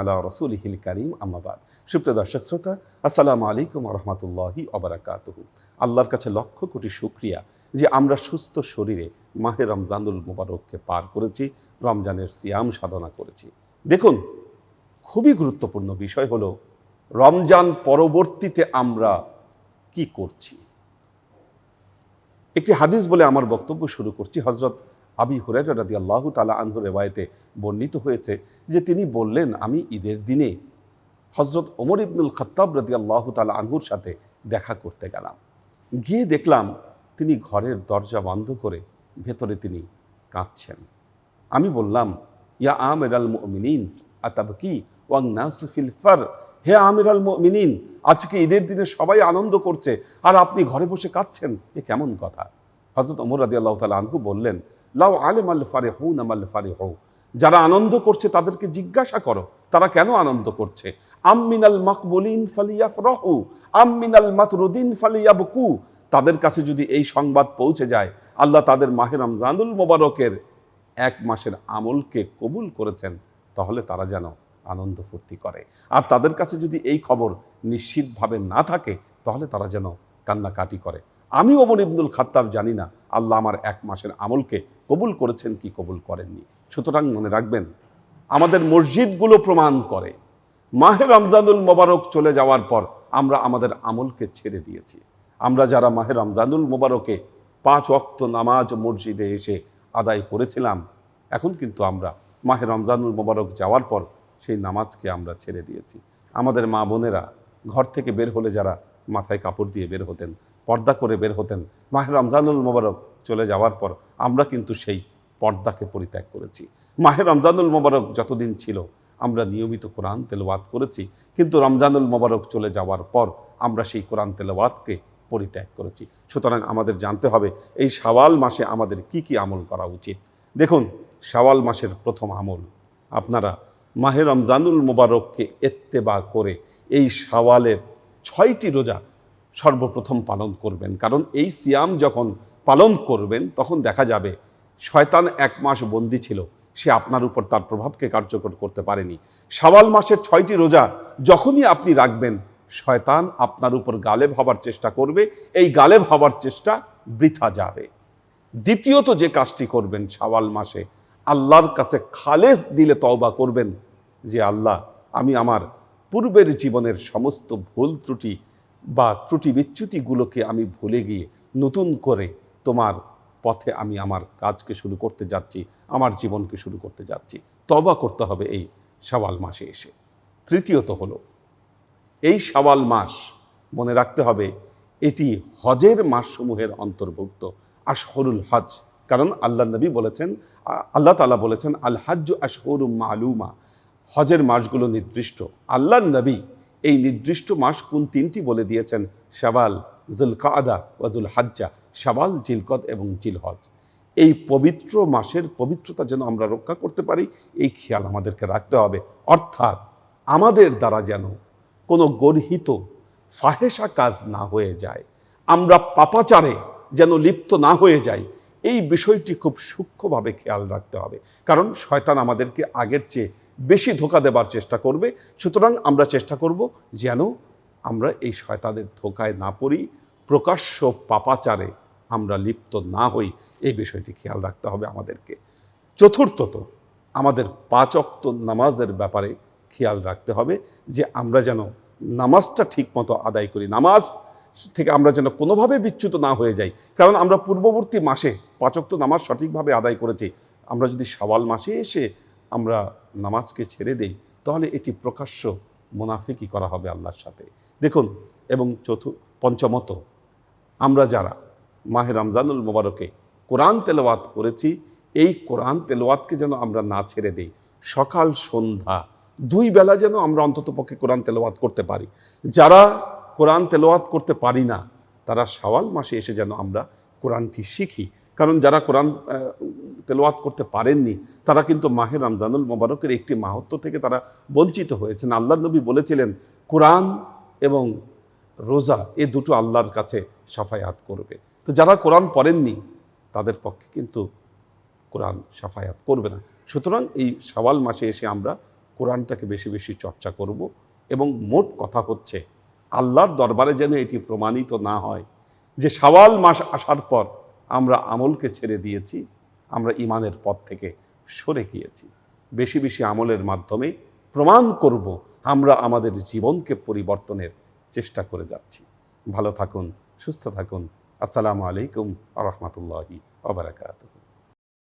আলা রসুলহিল সুপ্রিয় দর্শক, শ্রোতা, আসসালামু আলাইকুম রহমতুল্লাহি আল্লাহর কাছে লক্ষ কোটি শুক্রিয়া যে আমরা সুস্থ শরীরে মাহে রমজানুল মুবারককে পার করেছি, রমজানের সিয়াম সাধনা করেছি। দেখুন, খুবই গুরুত্বপূর্ণ বিষয় হলো, রমজান পরবর্তীতে আমরা কি করছি? একটি হাদিস বলে আমার বক্তব্য শুরু করছি হজরত আবি হুরাই রাদি আল্লাহ তালা আনহু রেবায়তে বর্ণিত হয়েছে যে তিনি বললেন, আমি ঈদের দিনে হজরত ওমর ইবনুল খত্তাব রাদি আল্লাহ তালা আনহুর সাথে দেখা করতে গেলাম। গিয়ে দেখলাম তিনি ঘরের দরজা বন্ধ করে ভেতরে তিনি কাঁদছেন। আমি বললাম, ইয়া আমের আল মিনিন আতাবকি ওয়াং নাসুফিল ফার? হে আমির আল মিনিন আজকে ঈদের দিনে সবাই আনন্দ করছে, আর আপনি ঘরে বসে কাঁদছেন? এ কেমন কথা? হজরত ওমর রাদি আল্লাহ তালা আনহু বললেন লাউ আল ফারে হৌ নামাল ফারে হৌ যারা আনন্দ করছে তাদেরকে জিজ্ঞাসা করো, তারা কেন আনন্দ করছে? আমিনাল মাকবুলিন ফালিয়াফ রহু আমিনাল মাতরুদ্দিন ফালিয়াবকু। তাদের কাছে যদি এই সংবাদ পৌঁছে যায়, আল্লাহ তাদের মাহে রমজানুল মোবারকের এক মাসের আমলকে কবুল করেছেন, তাহলে তারা যেন আনন্দ ফুর্তি করে। আর তাদের কাছে যদি এই খবর নিশ্চিতভাবে না থাকে, তাহলে তারা যেন কান্নাকাটি করে। আমি ওমর ইবনুল খাত্তাব জানি না, আল্লাহ আমার এক মাসের আমলকে কবুল করেছেন কি কবুল করেননি। সুতরাং মনে রাখবেন, আমাদের মসজিদগুলো প্রমাণ করে, মাহে রমজানুল মোবারক চলে যাওয়ার পর আমরা আমাদের আমলকে ছেড়ে দিয়েছি। আমরা যারা মাহে রমজানুল মোবারকে পাঁচ অক্ত নামাজ মসজিদে এসে আদায় করেছিলাম, এখন কিন্তু আমরা মাহে রমজানুল মোবারক যাওয়ার পর সেই নামাজকে আমরা ছেড়ে দিয়েছি। আমাদের মা বোনেরা ঘর থেকে বের হলে যারা মাথায় কাপড় দিয়ে বের হতেন, পর্দা করে বের হতেন, মাহে রমজানুল মোবারক চলে যাওয়ার পর আমরা কিন্তু সেই পর্দাকে পরিত্যাগ করেছি। মাহে রমজানুল মোবারক যতদিন ছিল, আমরা নিয়মিত কোরআন তেলাওয়াত করেছি। কিন্তু রমজানুল মোবারক চলে যাওয়ার পর আমরা সেই কোরআন তেলাওয়াতকে পরিত্যাগ করেছি। সুতরাং আমাদের জানতে হবে, এই শাওয়াল মাসে আমাদের কি কি আমল করা উচিত? দেখুন, শাওয়াল মাসের প্রথম আমল, আপনারা মাহে রমজানুল মোবারককে এত্তেবা করে এই শাওয়ালের ছয়টি রোজা সর্বপ্রথম পালন করবেন। কারণ এই সিয়াম যখন পালন করবেন, তখন দেখা যাবে শয়তান এক মাস বন্দি ছিল। সে আপনার উপর তার প্রভাবকে কার্যকর করতে পারেনি। শাওয়াল মাসের ছয়টি রোজা যখনই আপনি রাখবেন, শয়তান আপনার উপর গালেব হবার চেষ্টা করবে। এই গালেব হবার চেষ্টা বৃথা যাবে। দ্বিতীয়ত যে কাজটি করবেন শাওয়াল মাসে, আল্লাহর কাছে খালেজ দিলে তওবা করবেন যে, আল্লাহ, আমি আমার পূর্বের জীবনের সমস্ত ভুল ত্রুটি বা ত্রুটি বিচ্যুতিগুলোকে আমি ভুলে গিয়ে নতুন করে তোমার পথে আমি আমার কাজকে শুরু করতে যাচ্ছি, আমার জীবনকে শুরু করতে যাচ্ছি। তবা করতে হবে এই শাওয়াল মাসে এসে। তৃতীয়ত হলো, এই শাওয়াল মাস মনে রাখতে হবে, এটি হজের মাসসমূহের অন্তর্ভুক্ত, আশহরুল হজ। কারণ আল্লাহ নবী বলেছেন, আল্লাহ তালা বলেছেন, আল হাজ্জ আশহরু মালুমা। হজের মাসগুলো নির্দিষ্ট। আল্লাহ নবী এই নির্দিষ্ট মাস কোন তিনটি বলে দিয়েছেন? শাবাল জুল কাদা ওয়াজুল হাজ্জা শাবাল জিলকদ এবং জিলহজ। এই পবিত্র মাসের পবিত্রতা যেন আমরা রক্ষা করতে পারি, এই খেয়াল আমাদেরকে রাখতে হবে। অর্থাৎ আমাদের দ্বারা যেন কোনো গর্হিত ফাহেসা কাজ না হয়ে যায়। আমরা পাপাচারে যেন লিপ্ত না হয়ে যাই। এই বিষয়টি খুব সূক্ষ্মভাবে খেয়াল রাখতে হবে। কারণ শয়তান আমাদেরকে আগের চেয়ে বেশি ধোকা দেবার চেষ্টা করবে। সুতরাং আমরা চেষ্টা করব যেন আমরা এই শয়তানের ধোকায় না পড়ি প্রকাশ্য পাপাচারে আমরা লিপ্ত না হই, এই বিষয়টি খেয়াল রাখতে হবে আমাদেরকে। চতুর্থত, আমাদের পাঁচ অক্ত নামাজের ব্যাপারে খেয়াল রাখতে হবে যে আমরা যেন নামাজটা ঠিকমতো আদায় করি। নামাজ থেকে আমরা যেন কোনোভাবে বিচ্যুত না হয়ে যাই। কারণ আমরা পূর্ববর্তী মাসে পাঁচক্ত নামাজ সঠিকভাবে আদায় করেছি। আমরা যদি সওয়াল মাসে এসে আমরা নামাজকে ছেড়ে দেই, তাহলে এটি প্রকাশ্য মোনাফিকই করা হবে আল্লাহর সাথে। দেখুন, এবং চতু পঞ্চমত আমরা যারা মাহে রমজানুল মোবারকে কোরআন তেলাওয়াত করেছি এই কোরআন তেলাওয়াতকে যেন আমরা না ছেড়ে দিই। সকাল সন্ধ্যা দুই বেলা যেন আমরা অন্তত পক্ষে কোরআন তেলাওয়াত করতে পারি। যারা কোরআন তেলাওয়াত করতে পারি না তারা শাওয়াল মাসে এসে যেন আমরা কোরআনটি শিখি। কারণ যারা কোরআন আহ, তেলাওয়াত করতে পারেননি তারা কিন্তু মাহে রমজানুল মোবারকের একটি মাহাত্ম থেকে তারা বঞ্চিত হয়েছেন। আল্লাহ নবী বলেছিলেন কোরআন এবং রোজা এ দুটো আল্লাহর কাছে সাফায়াত করবে। তো যারা কোরআন পড়েননি, তাদের পক্ষে কিন্তু কোরআন সাফায়াত করবে না। সুতরাং এই শাওয়াল মাসে এসে আমরা কোরআনটাকে বেশি বেশি চর্চা করব এবং মোট কথা হচ্ছে, আল্লাহর দরবারে যেন এটি প্রমাণিত না হয়, যে সাওয়াল মাস আসার পর আমরা আমলকে ছেড়ে দিয়েছি, আমরা ইমানের পথ থেকে সরে গিয়েছি। বেশি বেশি আমলের মাধ্যমে প্রমাণ করব আমরা আমাদের জীবনকে পরিবর্তনের চেষ্টা করে যাচ্ছি। ভালো থাকুন সুস্থ থাকুন আসসালামু আলাইকুম আ রহমতুল্লাহি আবরাকাতুহ